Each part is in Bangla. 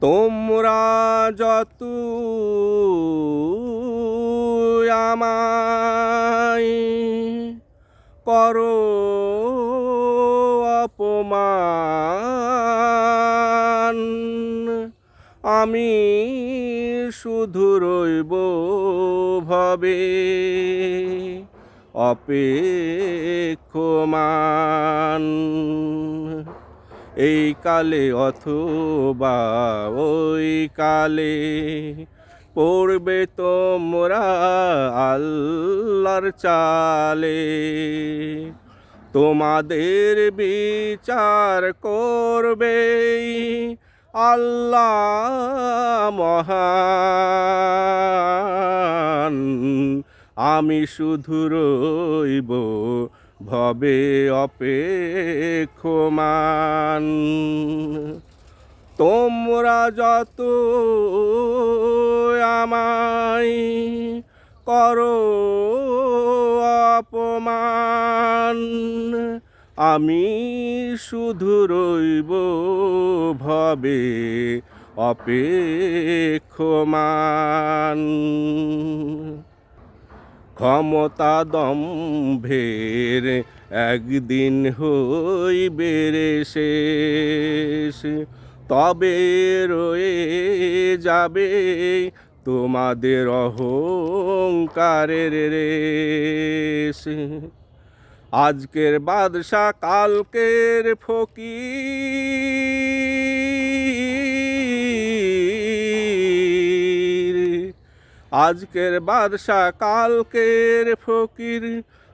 তোমরা যত আমায় করো অপমান। আমি শুধু রইব ভবে অপেক্ষমান। এই কালে অথবা ওই কালে পড়বে তোমরা আল্লাহর চালে। তোমাদের বিচার করবে আল্লাহ মহান। আমি শুধু রইব ভবে অপেক্ষমান। তোমরা যত আমায় করো অপমান আমি শুধু রইব ভবে অপেক্ষমান। ক্ষমতা দম্ভের একদিন হইবে রে শেষ। তবে রয়ে যাবে তোমাদের অহংকারের রেশ। আজকের বাদশা কালকের ফকির। আজকের বাদশা কালকের ফকির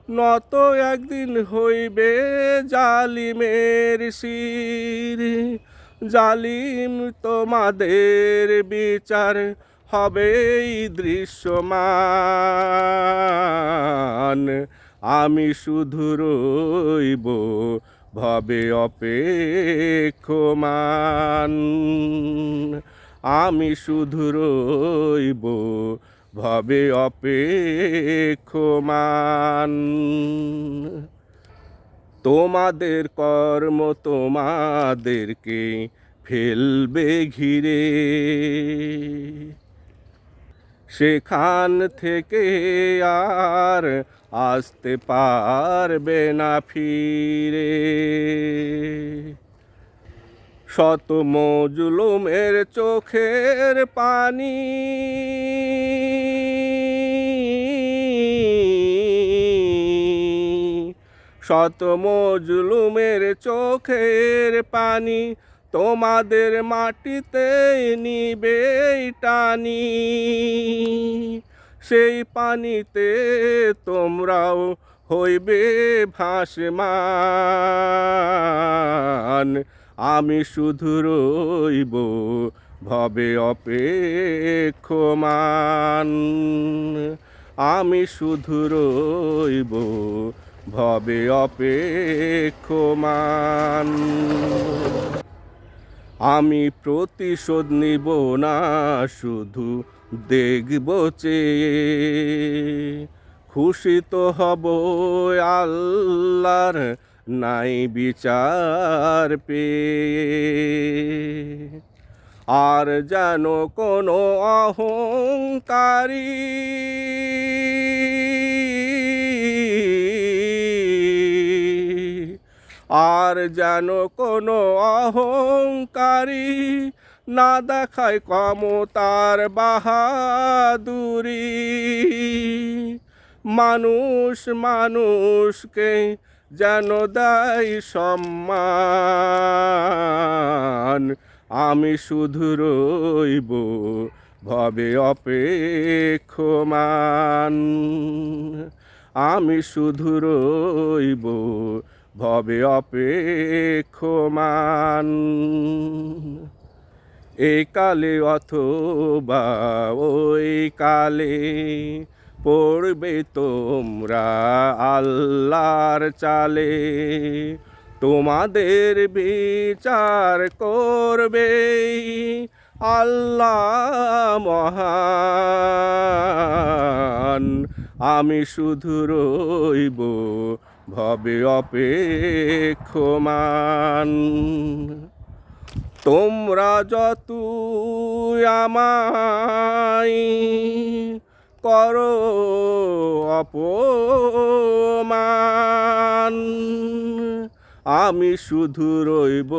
নত একদিন হইবে জালিমের শির। জালিম তোমাদের বিচার হবেই দৃশ্যমান। আমি শুধু রইব ভবে অপেক্ষমান। আমি শুধু রইব ভবে অপেক্ষমান। তোমাদের কর্ম তোমাদেরকে ফেলবে ঘিরে। সেখান থেকে আর আসতে পারবে না ফিরে। শত মজলুমের চোখের পানি। শত মজলুমের চোখের পানি তোমাদের মাটিতে নিবে টানি। সেই পানিতে তোমরাও হইবে ভাসমান। আমি শুধু রইব ভবে অপেক্ষমান। আমি শুধু রইব ভবে অপেক্ষমান। আমি প্রতিশোধ নিব না, শুধু দেখব চেয়ে। খুশি তো হব আল্লাহর নাই বিচার পেয়ে আর যেন কোনো অহংকারী আর যেন কোনো অহংকারী না দেখায় ক্ষমতার বাহাদুরি। মানুষ মানুষকে যেন দেয় সম্মান। আমি শুধু রইব ভবে অপেক্ষমান। আমি শুধু রইব ভবে অপেক্ষমান। এই কালে অথবা ওই কালে পড়বে তোমরা আল্লাহর চালে। তোমাদের বিচার করবে আল্লাহ মহান। আমি শুধু রইব ভবে অপেক্ষমান। তোমরা যত আমায় করো অপমান। আমি শুধু রইব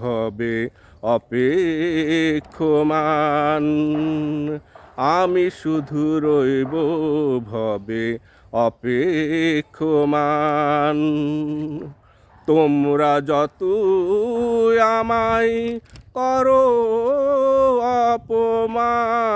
ভবে অপেক্ষমান। আমি শুধু রইব ভবে অপেক্ষমান। তোমরা যত আমায় করো অপমান।